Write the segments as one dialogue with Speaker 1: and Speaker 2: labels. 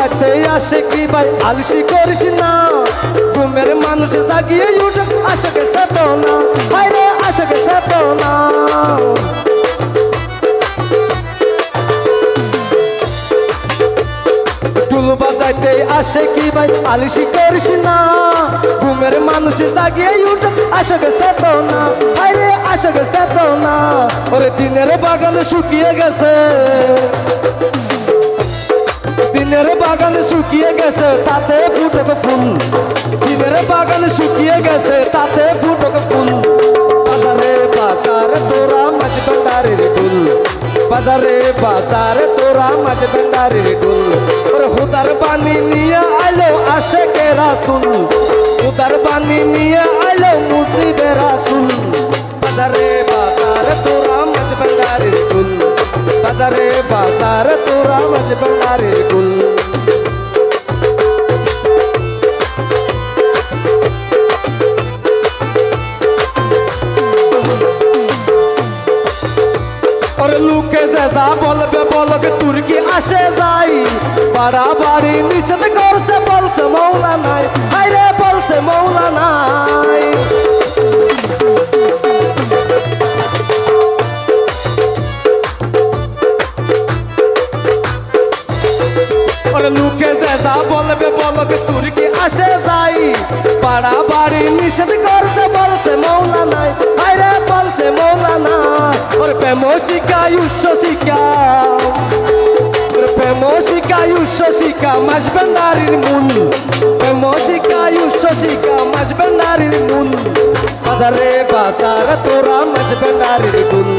Speaker 1: বাজাতে আসে কি ভাই আলসি করিস না। ঘুমের মানুষ জাগিয়ে উঠে আশকে সাত না। হায়রে, আশকে সাত না। টুল বাজাইতে আসে কি ভাই আলসি করিস না। ঘুমের মানুষ জাগিয়ে উঠে আশকে সাত না। হায়রে, আশকে সাত না। ওরে দিনের বাগান শুকিয়ে গেছে। গেছে, তাতে ফুটক ফুল। দিনের বাগান শুকিয়ে গেছে, তাতে ফুটক ফুল। বাজারে বাজারে তোরা মাছ ভান্ডারের ফুল বাজারে বাজারে তোরা মাছ ভান্ডারের ফুল ওরে হুদার পানি নিয়ে আইলো আসে কে রাসুল। হুদার পানি নিয়ে আইলো মুসিবে রাসুল। বাজারে বাজারে তোরা মাছ ভান্ডারের ফুল বাজারে বাজারে তোরা মাছ ভান্ডারের ফুল যা বলবে বলকে তুর্কি আসে যাই। বাড়াবাড়ি নিষেধ করছে, বলছে মৌলা নাই। হাইরে বলছে মৌলা নাই। লুকে যে বলবে বলকে তুর্কি আসে যাই। বাড়াবাড়ি নিষেধ করছে, বলছে মৌলা নাই। হাইরে বলছে মৌলা নাই। প্রেম শিকাই উৎস শিকা প্রেম শিকাই উৎস শিকা মাসবে নারীর মূল প্রেম শিকাই উৎস শিকা মাসবে নারীর মূল বাজারে বাজার তোরা মাসবে নারীর গুল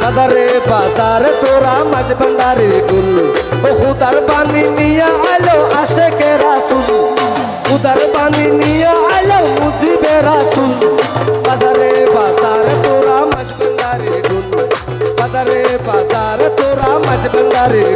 Speaker 1: বাজারে বাজার তোরা মাছ ভান্ডারের গুল ও হুদার পানি নিয়ে আলো আসে কে রাসুল হুদার পানি নিয়ে আলো মুজিবে রাসুল বাজারে, বাজার তোরা মাছ ভান্ডারের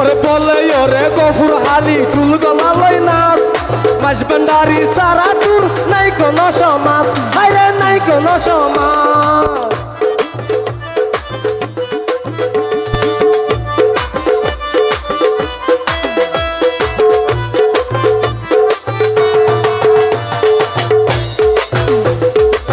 Speaker 1: ওরে বলে, ওরে গফুর হালি টুল গলা লই নাচ। মাস ভান্ডারি সারা দূর, নাই কোনো সমাজ। হাইরে নাই কোনো সমাজ।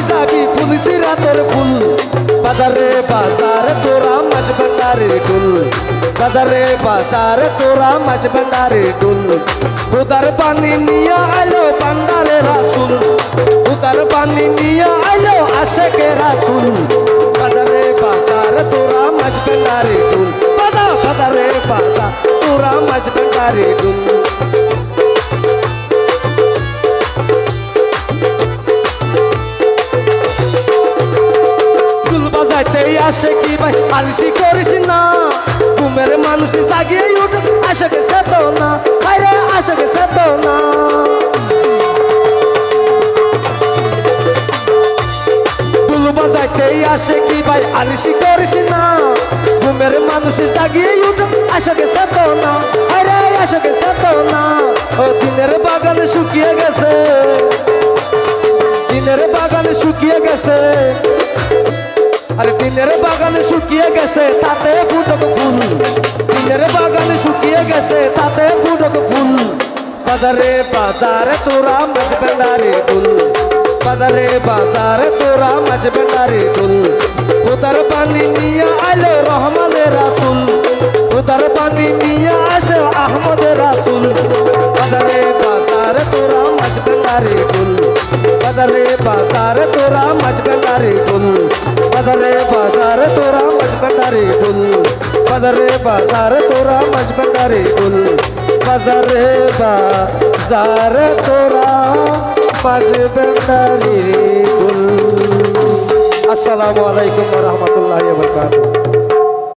Speaker 1: হয়ে যাবি ফুল সিরাতের ফুল। বাজারে বাজারে তোরা মাছ ভান্ডারের টুল বাজারে বাজারে তোরা মাছ ভান্ডারের টুল খুদার পানি নিয়ে আলো ভান্ডারে রাসুল। খুদার পানি নিয়ে আলো আশেকে রাসুল। বাজারে বাজারে তোরা মাছ ভান্ডারের টুল বাজা বাজারে বাজা তোরা মাছ ভান্ডারের টুল আসে কি ভাই? আলসি করিস না। ঘুমের মানুষ জাগিয়ে উঠ, আশকে সেত না। আরে, আশকে সেত না। ফুল বাজাইতে আসে কি ভাই? আলসি করিস না। ঘুমের মানুষ জাগিয়ে উঠ, আশকে সেত না। আরে, আশকে সেত না। ও, দিনের বাগান শুকিয়ে গেছে। দিনের বাগান শুকিয়ে গেছে। আরে দিনের বাগানে শুকিয়ে গেছে, তাতে ফুটক ফুল। দিনের বাগানে শুকিয়ে গেছে, তাতে ফুটক ফুল। বাজারে বাজারে তোরা মাছ বেলারে ফুল বাজারে বাজারে তোরা মাছ বেলারে ফুল খোদার পানি নিয়ে আইলো রহমানের রাসুল। খোদার পানি নিয়ে আসে আহমদের রাসুল। বাজারে বাজারে তোরা মাছ বেলারে ফুল বাজারে বাজারে তোরা মাছ বেলারে ফুল বাজারে বাজারে তোরা মাছ ভান্ডারে ফুল বাজারে বাজারে তোরা মাছ ভান্ডারে ফুল বাজারে বাজারে তোরা মাছ ভান্ডারে ফুল